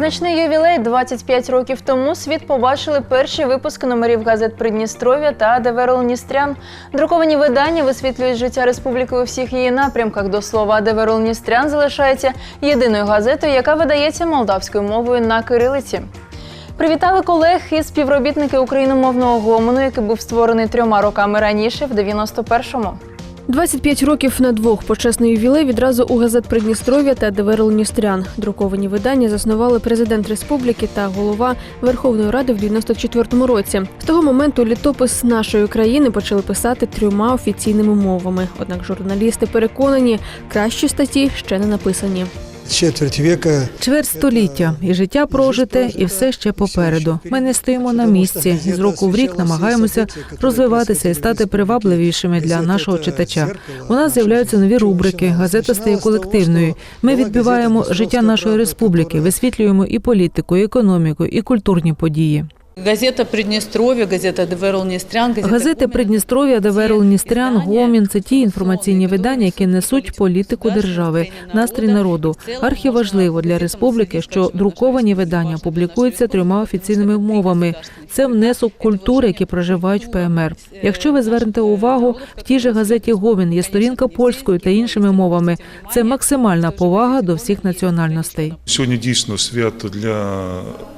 значний ювілей 25 років тому світ побачили перші випуски номерів газет Придністров'я та Адеверл Ністрян. Друковані видання висвітлюють життя республіки у всіх її напрямках. До слова, Адеверл Ністрян залишається єдиною газетою, яка видається молдавською мовою на кирилиці. Привітали колег і співробітники україномовного гомону, який був створений трьома роками раніше, в 91-му. 25 років на двох почесний ювілей відразу у газет Придністров'я та Деверл Ністрян. Друковані видання заснували президент республіки та голова Верховної Ради в 94-му році. З того моменту літопис нашої країни почали писати трьома офіційними мовами. Однак журналісти переконані, кращі статті ще не написані. Четверть віка. Чверть століття і життя прожите, і все ще попереду. Ми не стоїмо на місці з року в рік намагаємося розвиватися і стати привабливішими для нашого читача. У нас з'являються нові рубрики. Газета стає колективною. Ми відбиваємо життя нашої республіки, висвітлюємо і політику, і економіку, і культурні події. Газета Придністров'я, газета Деверл Ністрян, газета Газети Придністров'я, Деверл Ністрян, Гомін це ті інформаційні видання, які несуть політику держави, настрій народу. Архіважливо для республіки, що друковані видання публікуються трьома офіційними мовами. Це внесок культури, які проживають в ПМР. Якщо ви звернете увагу, в тій же газеті Гомін є сторінка польською та іншими мовами. Це максимальна повага до всіх національностей. Сьогодні дійсно свято для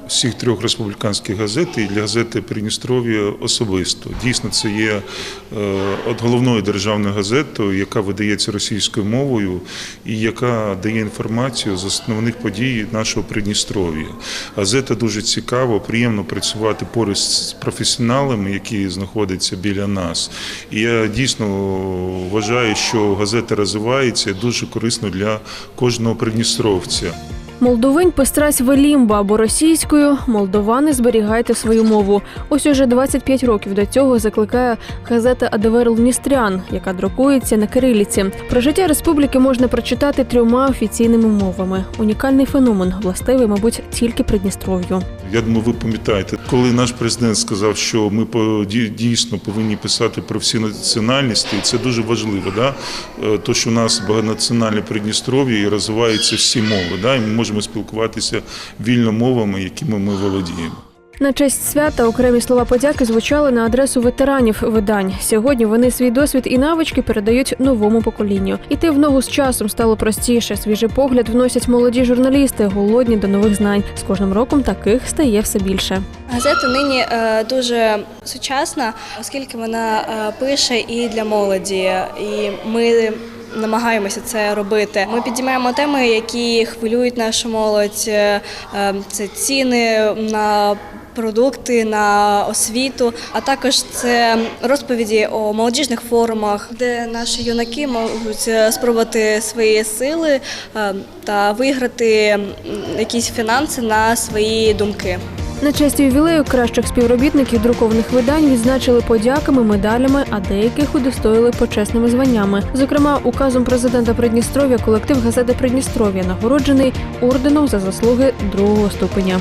всіх трьох республіканських газет і для газети Придністров'я особисто. Дійсно, це є е, головною державною газетою, яка видається російською мовою і яка дає інформацію з основних подій нашого Придністров'я. Газета дуже цікаво, приємно працювати поруч з професіоналами, які знаходяться біля нас. І я дійсно вважаю, що газета розвивається дуже корисно для кожного придністровця. Молдовинь пестрась велімба або російською. Молдовани зберігайте свою мову. Ось уже 25 років до цього закликає газета Адеверл Ністрян, яка друкується на кириліці. Про життя республіки можна прочитати трьома офіційними мовами. Унікальний феномен, властивий, мабуть, тільки Придністров'ю. Я думаю, ви пам'ятаєте, коли наш президент сказав, що ми дійсно повинні писати про всі національності, це дуже важливо. Да? Е, То, що у нас багатонаціональне Придністров'я і розвиваються всі мови, да? і ми можемо спілкуватися вільно мовами, якими ми володіємо. На честь свята окремі слова подяки звучали на адресу ветеранів видань. Сьогодні вони свій досвід і навички передають новому поколінню. Іти в ногу з часом стало простіше. Свіжий погляд вносять молоді журналісти, голодні до нових знань. З кожним роком таких стає все більше. Газета нині е, дуже сучасна, оскільки вона е, пише і для молоді, і ми. Намагаємося це робити. Ми підіймаємо теми, які хвилюють нашу молодь. Е, е, Це ціни на продукти, на освіту, а також це розповіді о молодіжних форумах, де наші юнаки можуть е, спробувати свої сили та виграти якісь фінанси на свої думки. На честь ювілею кращих співробітників друкованих видань відзначили подяками, медалями, а деяких удостоїли почесними званнями. Зокрема, указом президента Придністров'я колектив газети Придністров'я нагороджений орденом за заслуги другого ступеня.